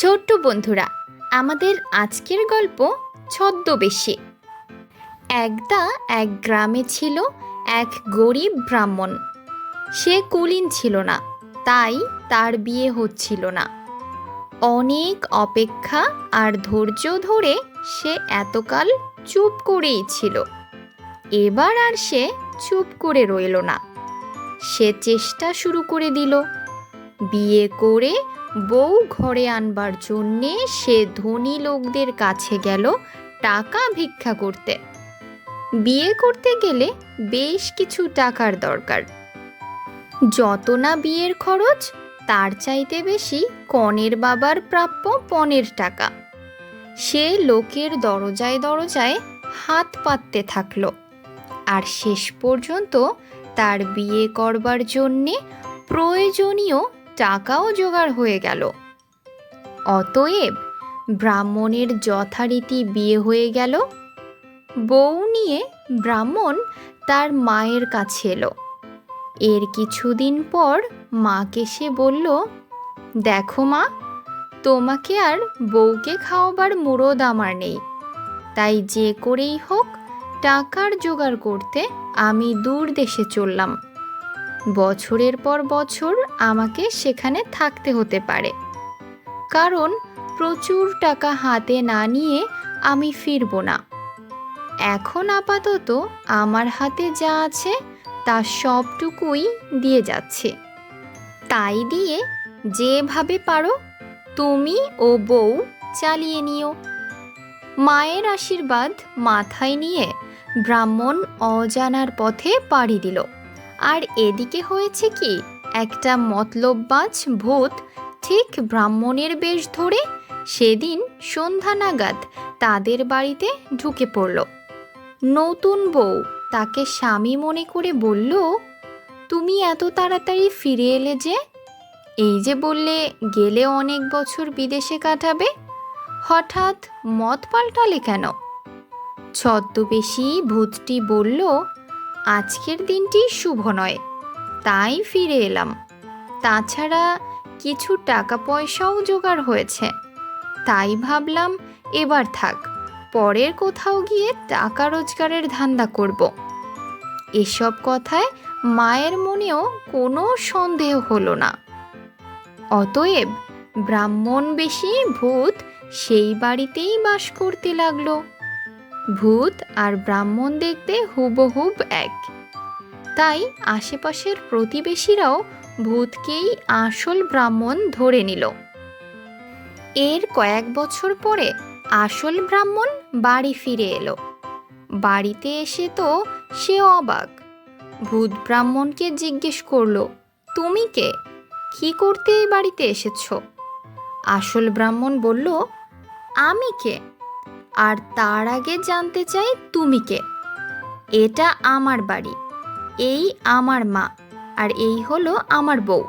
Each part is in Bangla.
ছোট্ট বন্ধুরা, আমাদের আজকের গল্প ছদ্মবেশী। একদা এক গ্রামে ছিল এক গরিব ব্রাহ্মণ। সে কুলীন ছিল না, তাই তার বিয়ে হচ্ছিল না। অনেক অপেক্ষা আর ধৈর্য ধরে সে এতকাল চুপ করেই ছিল। এবার আর সে চুপ করে রইল না। সে চেষ্টা শুরু করে দিল। বিয়ে করে বউ ঘরে আনবার জন্যে সে ধনী লোকদের কাছে গেল টাকা ভিক্ষা করতে। বিয়ে করতে গেলে বেশ কিছু টাকার দরকার। যত না বিয়ের খরচ, তার চাইতে বেশি কনের বাবার প্রাপ্য পনেরো টাকা। সে লোকের দরজায় দরজায় হাত পাততে থাকল আর শেষ পর্যন্ত তার বিয়ে করবার জন্যে প্রয়োজনীয় টাকাও জোগাড় হয়ে গেল। অতএব ব্রাহ্মণের যথারীতি বিয়ে হয়ে গেল। বউ নিয়ে ব্রাহ্মণ তার মায়ের কাছে এলো। এর কিছুদিন পর মাকে সে বলল, দেখো মা, তোমাকে আর বউকে খাওয়াবার মুরদ আমার নেই। তাই যে করেই হোক, টাকার জোগাড় করতে আমি দূর দেশে চললাম। বছরের পর বছর আমাকে সেখানে থাকতে হতে পারে। কারণ প্রচুর টাকা হাতে না নিয়ে আমি ফিরব না। এখন আপাতত আমার হাতে যা আছে, তা সবটুকুই দিয়ে যাচ্ছে। তাই দিয়ে যেভাবে পারো, তুমি ও বউ চালিয়ে নিও। মায়ের আশীর্বাদ মাথায় নিয়ে ব্রাহ্মণ অজানার পথে পাড়ি দিল। আর এদিকে হয়েছে কি? একটা মতলববাজ ভূত ঠিক ব্রাহ্মণের বেশ ধরে সেদিন সন্ধ্যা নাগাদ তাদের বাড়িতে ঢুকে পড়ল। নতুন বউ তাকে স্বামী মনে করে বলল, তুমি এত তাড়াতাড়ি ফিরে এলে যে? এই যে বললে গেলে অনেক বছর বিদেশে কাটাবে, হঠাৎ মত পাল্টালে কেন? ছদ্মবেশী ভূতটি বলল আজকের দিনটি শুভ নয়, তাই ফিরে এলাম। তাছাড়া কিছু টাকা পয়সাও জোগাড় হয়েছে। তাই ভাবলাম এবার থাক, পরের কোথাও গিয়ে টাকা রোজগারের ধান্দা করব। এসব কথায় মায়ের মনেও কোনো সন্দেহ হলো না। অতএব ব্রাহ্মণ বেশি ভূত সেই বাড়িতেই বাস করতে লাগল। ভূত আর ব্রাহ্মণ দেখতে হুবহুব এক। তাই আশেপাশের প্রতিবেশীরাও ভূতকেই আসল ব্রাহ্মণ ধরে নিল। এর কয়েক বছর পরে আসল ব্রাহ্মণ বাড়ি ফিরে এলো। বাড়িতে এসে তো সে অবাক। ভূত ব্রাহ্মণকে জিজ্ঞেস করল, তুমি কে? কি করতে এই বাড়িতে এসেছ? আসল ব্রাহ্মণ বলল, আমি কে? আর তার আগে জানতে চাই তুমি কে? এটা আমার বাড়ি। এই আমার মা। আর এই হলো আমার বউ।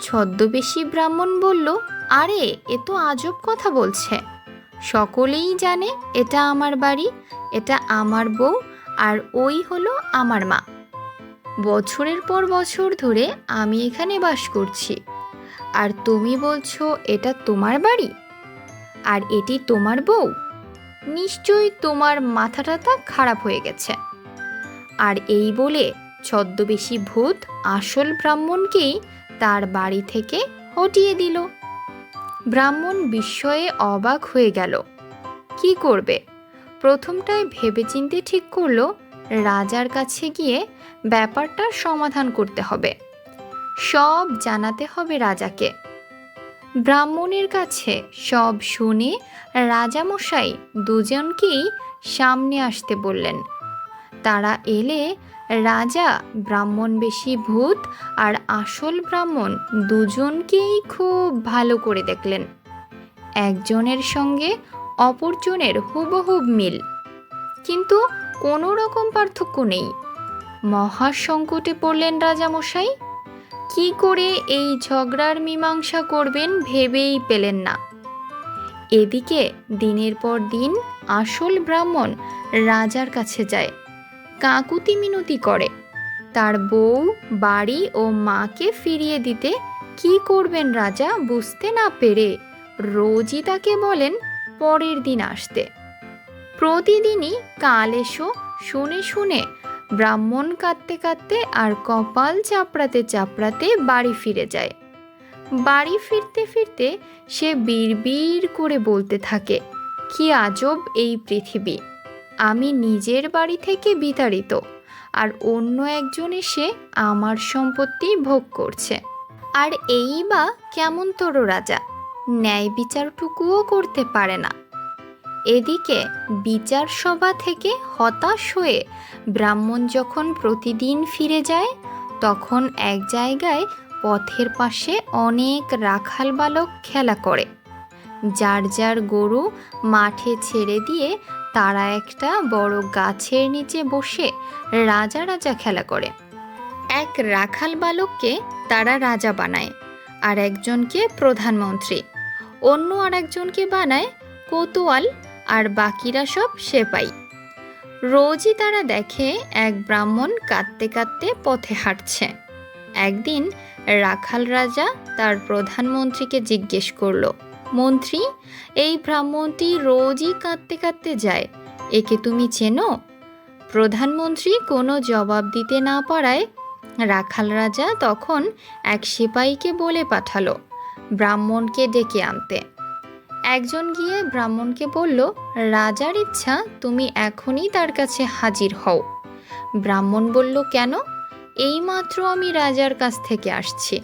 ছদ্মবেশী ব্রাহ্মণ বলল, আরে, এ তো আজব কথা বলছে। সকলেই জানে এটা আমার বাড়ি, এটা আমার বউ, আর ওই হলো আমার মা। বছরের পর বছর ধরে আমি এখানে বাস করছি। আর তুমি বলছো, এটা তোমার বাড়ি? আর এটি তোমার বউ? নিশ্চয়ই তোমার মাথা টাথা খারাপ হয়ে গেছে। আর এই বলে ছদ্মবেশী ভূত আসল ব্রাহ্মণকেই তার বাড়ি থেকে হটিয়ে দিল। ব্রাহ্মণ বিস্ময়ে অবাক হয়ে গেল। কি করবে? প্রথমটায় ভেবেচিন্তে ঠিক করল, রাজার কাছে গিয়ে ব্যাপারটার সমাধান করতে হবে। সব জানাতে হবে রাজাকে। ব্রাহ্মণের কাছে সব শুনে রাজামশাই দুজনকেই সামনে আসতে বললেন। তারা এলে রাজা, ব্রাহ্মণ বেশি ভূত আর আসল ব্রাহ্মণ দুজনকেই খুব ভালো করে দেখলেন। একজনের সঙ্গে অপরজনের হুবহুব মিল। কিন্তু কোনো রকম পার্থক্য নেই। মহা সংকটে পড়লেন রাজামশাই। কি করে এই ঝগড়ার মীমাংসা করবেন ভেবেই পেলেন না। এদিকে দিনের পর দিন আসল ব্রাহ্মণ রাজার কাছে যায়, কাকুতি মিনতি করে। তার বউ, বাড়ি ও মাকে ফিরিয়ে দিতে কি করবেন রাজা বুঝতে না পেরে রোজই তাকে বলেন পরের দিন আসতে। প্রতিদিনই কাল এসো, শুনে শুনে ব্রাহ্মণ কাঁদতে কাঁদতে আর কপাল চাপড়াতে চাপড়াতে বাড়ি ফিরে যায়। বাড়ি ফিরতে ফিরতে সে বিড়বিড় করে বলতে থাকে, কি আজব এই পৃথিবী। আমি নিজের বাড়ি থেকে বিতাড়িত আর অন্য একজন এসে আমার সম্পত্তি ভোগ করছে। আর এই বা কেমন তোর রাজা? ন্যায় বিচারটুকুও করতে পারে না। এদিকে বিচার সভা থেকে হতাশ হয়ে ব্রাহ্মণ যখন প্রতিদিন ফিরে যায়, তখন এক জায়গায় পথের পাশে অনেক রাখাল বালক খেলা করে। যার যার গরু মাঠে ছেড়ে দিয়ে তারা একটা বড় গাছের নিচে বসে রাজা রাজা খেলা করে। এক রাখাল বালককে তারা রাজা বানায় আর একজনকে প্রধানমন্ত্রী। অন্য আর একজনকে বানায় কোতোয়াল আর বাকিরা সব সেপাই। রোজই তারা দেখে এক ব্রাহ্মণ কাঁদতে কাঁদতে পথে হাঁটছে। একদিন রাখাল রাজা তার প্রধানমন্ত্রীকে জিজ্ঞেস করল, মন্ত্রী, এই ব্রাহ্মণটি রোজই কাঁদতে কাঁদতে যায়, একে তুমি চেনো? প্রধানমন্ত্রী কোনো জবাব দিতে না পারায় রাখাল রাজা তখন এক সিপাহীকে বলে পাঠালো, ব্রাহ্মণকে ডেকে আনতে। একজন গিয়ে ব্রাহ্মণকে বলল, রাজার ইচ্ছা, তুমি এখনই তার কাছে হাজির হও। ব্রাহ্মণ বলল, কেন? এইমাত্র আমি রাজার কাছ থেকে আসছি।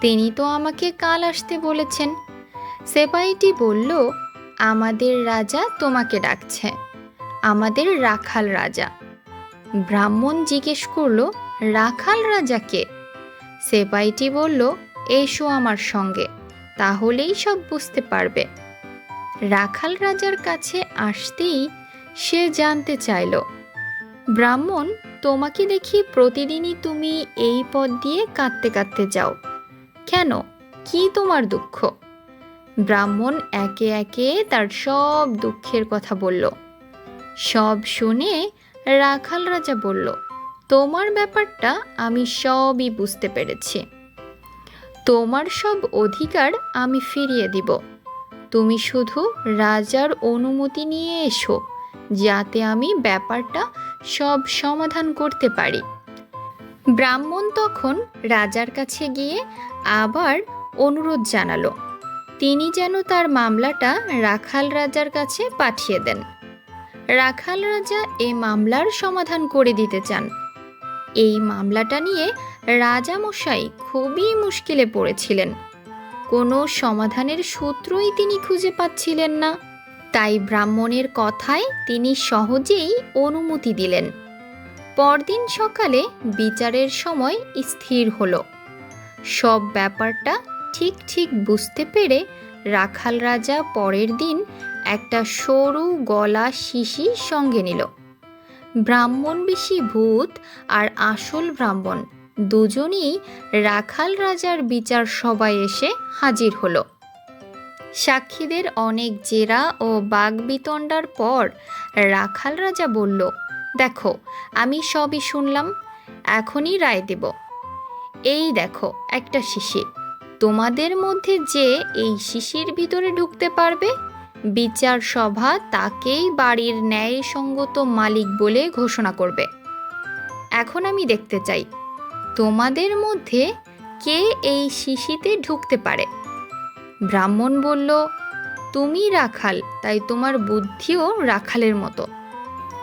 তিনি তো আমাকে কাল আসতে বলেছেন। সেপাইটি বলল, আমাদের রাজা তোমাকে ডাকছে। আমাদের রাখাল রাজা। ব্রাহ্মণ জিজ্ঞেস করল, রাখাল রাজাকে সেপাইটি বলল, এসো আমার সঙ্গে। তাহলেই সব বুঝতে পারবে। রাখাল রাজার কাছে আসতেই সে জানতে চাইল, ব্রাহ্মণ, তোমাকে দেখি প্রতিদিনই তুমি এই পথ দিয়ে কাঁদতে কাঁদতে যাও। কেন? কি তোমার দুঃখ? ব্রাহ্মণ একে একে তার সব দুঃখের কথা বলল। সব শুনে রাখাল রাজা বলল, তোমার ব্যাপারটা আমি সবই বুঝতে পেরেছি। তোমার সব অধিকার আমি ফিরিয়ে দিব। তুমি শুধু রাজার অনুমতি নিয়ে এসো, যাতে আমি ব্যাপারটা সব সমাধান করতে পারি। ব্রাহ্মণ তখন রাজার কাছে গিয়ে আবার অনুরোধ জানালো, তিনি যেন তার মামলাটা রাখাল রাজার কাছে পাঠিয়ে দেন। রাখাল রাজা এই মামলার সমাধান করে দিতে চান। এই মামলাটা নিয়ে রাজামশাই খুবই মুশকিলে পড়েছিলেন। কোনো সমাধানের সূত্রই তিনি খুঁজে পাচ্ছিলেন না। তাই ব্রাহ্মণের কথায় তিনি সহজেই অনুমতি দিলেন। পরদিন সকালে বিচারের সময় স্থির হলো। সব ব্যাপারটা ঠিক ঠিক বুঝতে পেরে রাখাল রাজা পরের দিন একটা সরু গলা শিশি সঙ্গে নিল। ব্রাহ্মণ বেশি ভূত আর আসল ব্রাহ্মণ। দুজনই রাখাল রাজার বিচার সবাই এসে হাজির হলো। সাক্ষীদের অনেক জেরা ও বাগবিতণ্ডার পর রাখাল রাজা বলল, দেখো, আমি সবই শুনলাম, এখনই রায় দেব। এই দেখো, একটা শিশির। তোমাদের মধ্যে যে এই শিশির ভিতরে ঢুকতে পারবে বিচার সভা তাকেই বাড়ির ন্যায়সঙ্গত মালিক বলে ঘোষণা করবে। এখন আমি দেখতে চাই, তোমাদের মধ্যে কে এই শিশিতে ঢুকতে পারে? ব্রাহ্মণ বলল, তুমি রাখাল, তাই তোমার বুদ্ধিও রাখালের মতো।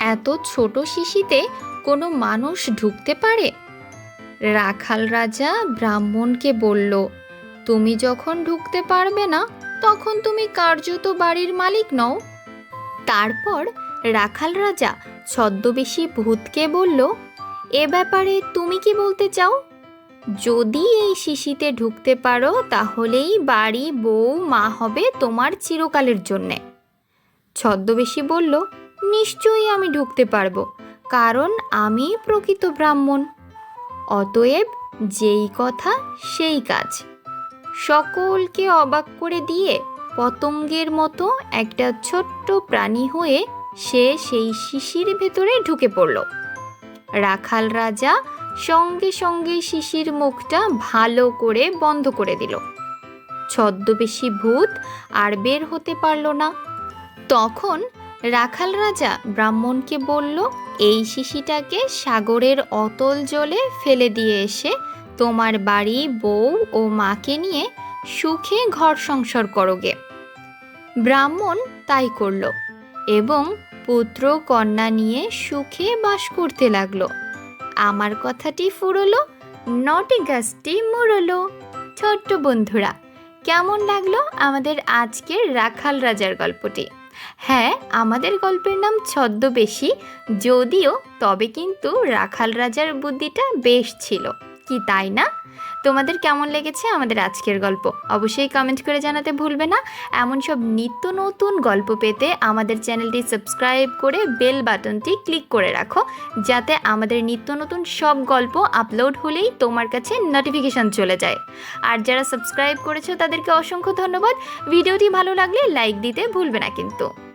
এত ছোট শিশিতে কোনো মানুষ ঢুকতে পারে? রাখাল রাজা ব্রাহ্মণকে বলল, তুমি যখন ঢুকতে পারবে না তখন তুমি কার্যত বাড়ির মালিক নও। তারপর রাখাল রাজা ছদ্মবেশী ভূতকে বলল, এ ব্যাপারে তুমি কি বলতে চাও? যদি এই শিশিতে ঢুকতে পারো, তাহলেই বাড়ি, বউ, মা হবে তোমার চিরকালের জন্যে। ছদ্মবেশী বলল, নিশ্চয়ই আমি ঢুকতে পারব, কারণ আমি প্রকৃত ব্রাহ্মণ। অতএব যেই কথা, সেই কাজ। সকলকে অবাক করে দিয়ে পতঙ্গের মতো একটা ছোট্ট প্রাণী হয়ে সে সেই শিশির ভেতরে ঢুকে পড়ল। রাখাল রাজা সঙ্গে সঙ্গে শিশির মুখটা ভালো করে বন্ধ করে দিল। ছদ্মবেশী ভূত আর বের হতে পারল না। তখন রাখাল রাজা ব্রাহ্মণকে বলল, এই শিশিটাকে সাগরের অতল জলে ফেলে দিয়ে এসে তোমার বাড়ি, বউ ও মাকে নিয়ে সুখে ঘর সংসার করোগে। ব্রাহ্মণ তাই করল এবং পুত্র কন্যা নিয়ে সুখে বাস করতে লাগল। আমার কথাটি ফুরলো, নটি গাছটি মুড়লো। ছোট্ট বন্ধুরা, কেমন লাগল আমাদের আজকের রাখাল রাজার গল্পটি? হ্যাঁ আমাদের গল্পের নাম ছদ্মবেশী, যদিও তবে কিন্তু রাখাল রাজার বুদ্ধিটা বেশ ছিল। কি তাই না? তোমাদের কেমন লেগেছে আমাদের আজকের গল্প? অবশ্যই কমেন্ট করে জানাতে ভুলবে না। এমন সব নিত্য নতুন গল্প পেতে আমাদের চ্যানেলটি সাবস্ক্রাইব করে বেল বাটনটি ক্লিক করে রাখো, যাতে আমাদের নিত্য নতুন সব গল্প আপলোড হলেই তোমার কাছে নোটিফিকেশান চলে যায়। আর যারা সাবস্ক্রাইব করেছ তাদেরকে অসংখ্য ধন্যবাদ। ভিডিওটি ভালো লাগলে লাইক দিতে ভুলবে না কিন্তু।